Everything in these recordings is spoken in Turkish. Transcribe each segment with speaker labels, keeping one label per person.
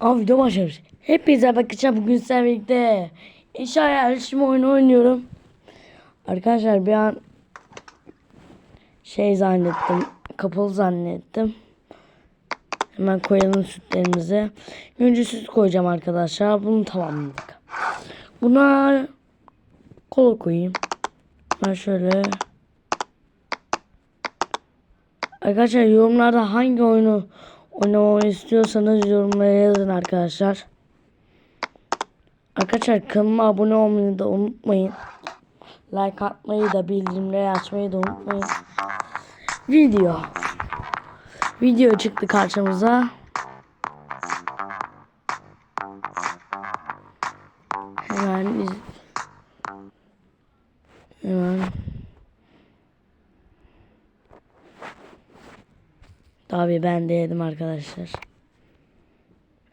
Speaker 1: Aa video başlamış. Hepinize bakacağım bugün sizlerle birlikte. İnşallah yarışma oyunu oynuyorum. Arkadaşlar bir an şey zannettim. Kapalı zannettim. Hemen koyalım sütlerimizi. Önce süt koyacağım arkadaşlar. Bunu tamamladık. Buna kola koyayım. Ben şöyle Arkadaşlar yorumlarda hangi oyunu oynamamı istiyorsanız yorumlara yazın arkadaşlar. Arkadaşlar kanalıma abone olmayı da unutmayın. Like atmayı da bildirimleri açmayı da unutmayın. Video. Video çıktı karşımıza. Tabii ben de yedim arkadaşlar.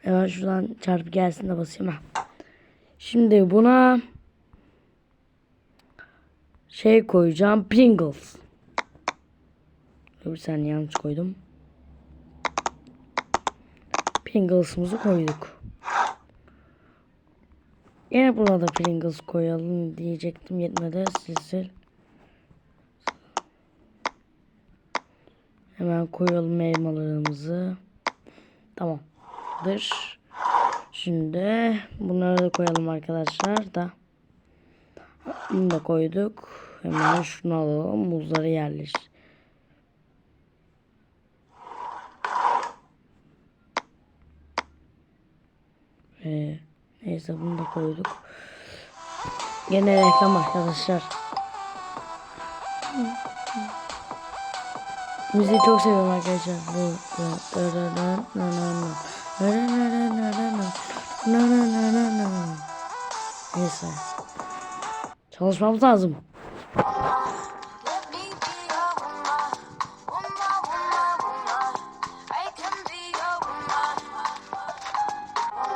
Speaker 1: Hemen şuradan çarpı gelsin de basayım ha. Şimdi buna şey koyacağım. Pringles. Dur bir saniye yanlış koydum. Pringles'ımızı koyduk. Yine buna da Pringles koyalım diyecektim yetmedi. Sil Hemen koyalım elmalarımızı. Tamamdır. Şimdi bunları da koyalım arkadaşlar da. Bunu da koyduk. Hemen şunu alalım. Muzları yerleş. Ee, neyse bunu da koyduk. Gene reklam arkadaşlar. Müziği çok seviyorum arkadaşlar. Neyse. Çalışmamız lazım.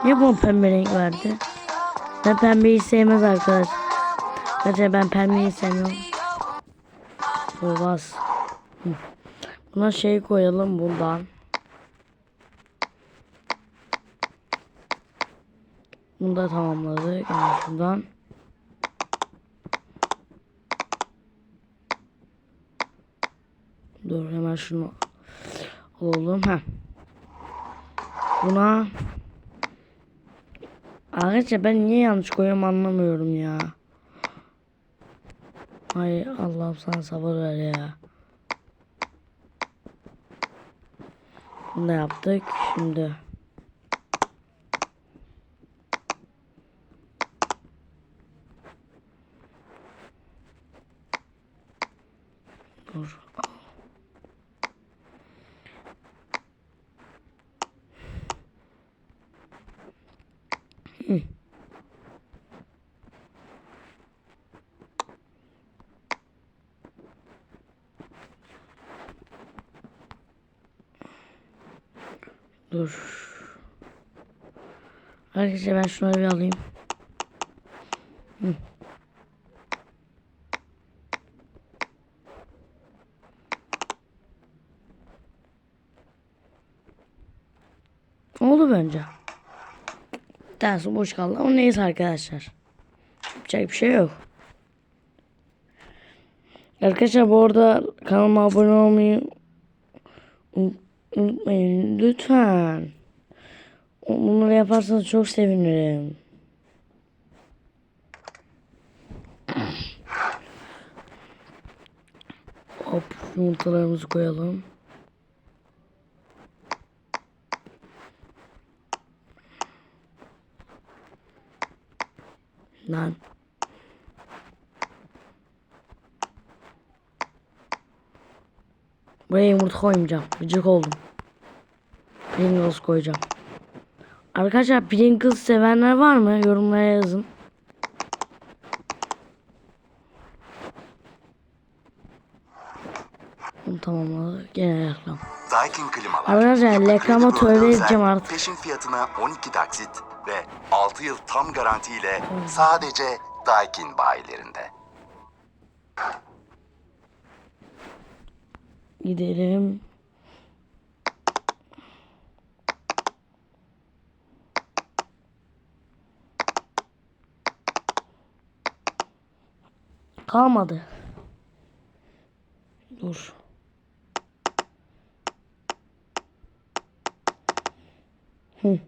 Speaker 1: Niye bu pembe renk verdi? Ben pembeyi sevmez arkadaş. Arkadaşlar ben pembeyi sevmiyorum. Olmaz. Hı. Buna şey koyalım buradan. Bunu da tamamladık. Yani şuradan. Dur hemen şunu alalım. Heh. Buna Arkadaşlar ben niye yanlış koyuyorum anlamıyorum ya. Ay Allah'ım sana sabır ver ya. Bunu da yaptık. Şimdi Dur. Dur. Arkadaşlar ben şunları bir alayım. Hı. Oldu bence. Dersi boş kaldı ama neyse arkadaşlar. Yapacak bir şey yok. Arkadaşlar bu arada kanalıma abone olmayı unutmayın lütfen. Bunları yaparsanız çok sevinirim. Hop yumurtalarımızı koyalım. Lan. Buraya yumurta koymayacağım. Gıcık oldum. Pringles koyacağım. Arkadaşlar Pringles sevenler var mı? Yorumlara yazın. Bunu tamamladık. Gene reklam.
Speaker 2: Daikin klimalar.
Speaker 1: Arkadaşlar, reklama tövbe edeceğim artık.
Speaker 2: Peşin fiyatına 12 taksit ve 6 yıl tam garantiyle sadece Daikin bayilerinde
Speaker 1: gidelim. Kalmadı. Dur. Hı.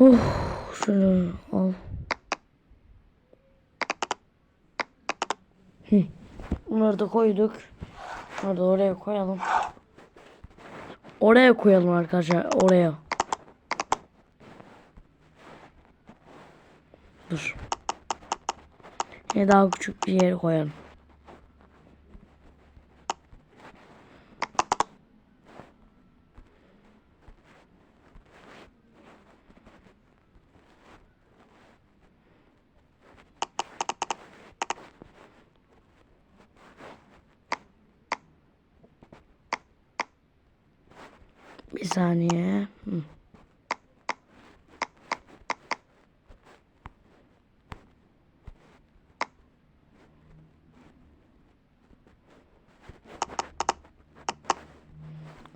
Speaker 1: Oh, şunu al. Bunları da koyduk. Bunları da oraya koyalım. Oraya koyalım arkadaşlar. Oraya. Dur. Yine daha küçük bir yere koyalım. Bir saniye. Hı.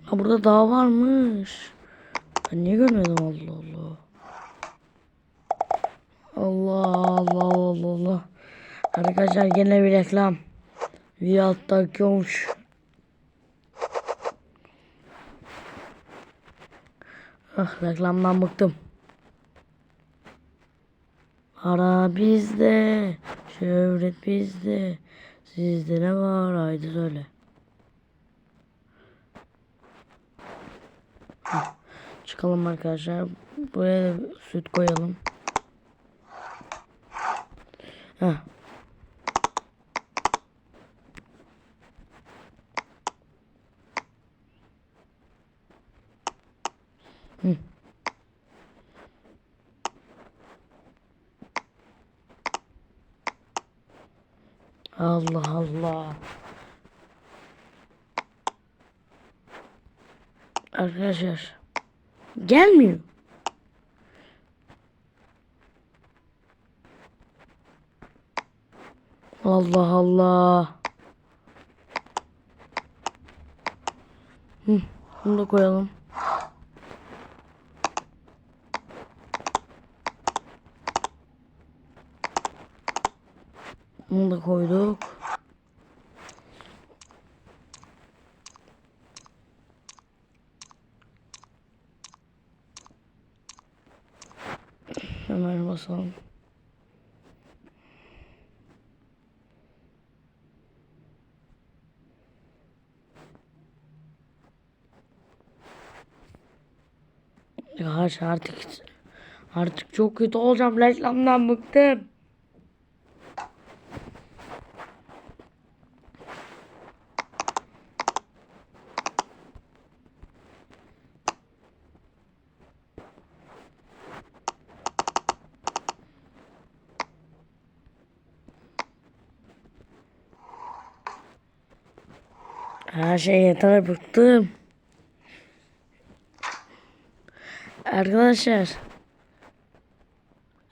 Speaker 1: Ha burada daha varmış. Ben niye görmedim Allah Allah. Allah Allah Allah Allah. Arkadaşlar gene bir reklam. Viyat takıyormuş. Ah reklamdan bıktım. Para bizde, şöhret bizde. Sizde ne var haydi söyle. Hah, Çıkalım arkadaşlar. Buraya da süt koyalım. Heh. Hı. Allah Allah. Arkadaşlar. Gelmiyor. Allah Allah. Hı, bunu da koyalım. Bunu da koyduk. Hemen basalım. Ya artık artık çok kötü olacağım. Reklamdan bıktım. Her şey yeter bıktım. Arkadaşlar.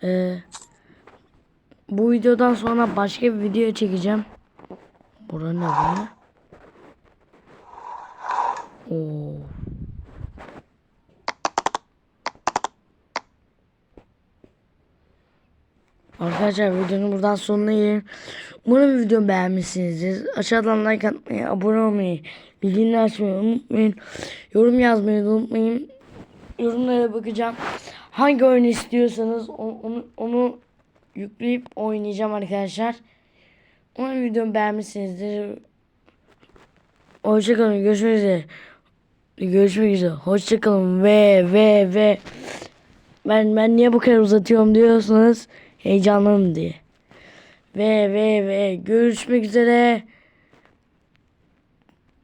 Speaker 1: eee, bu videodan sonra başka bir video çekeceğim. Bura ne be? Oo. Arkadaşlar videonun buradan sonuna gelelim. Umarım videomu beğenmişsinizdir. Aşağıdan like atmayı, abone olmayı, bildirimleri açmayı unutmayın. Yorum yazmayı da unutmayın. Yorumlara bakacağım. Hangi oyun istiyorsanız onu, onu, onu yükleyip oynayacağım arkadaşlar. Umarım videomu beğenmişsinizdir. Hoşçakalın. Görüşmek üzere. Görüşmek üzere. Hoşçakalın ve ve ve ben ben niye bu kadar uzatıyorum diyorsanız heyecanlıyım diye. Ve ve ve görüşmek üzere.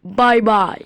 Speaker 1: Bay bay.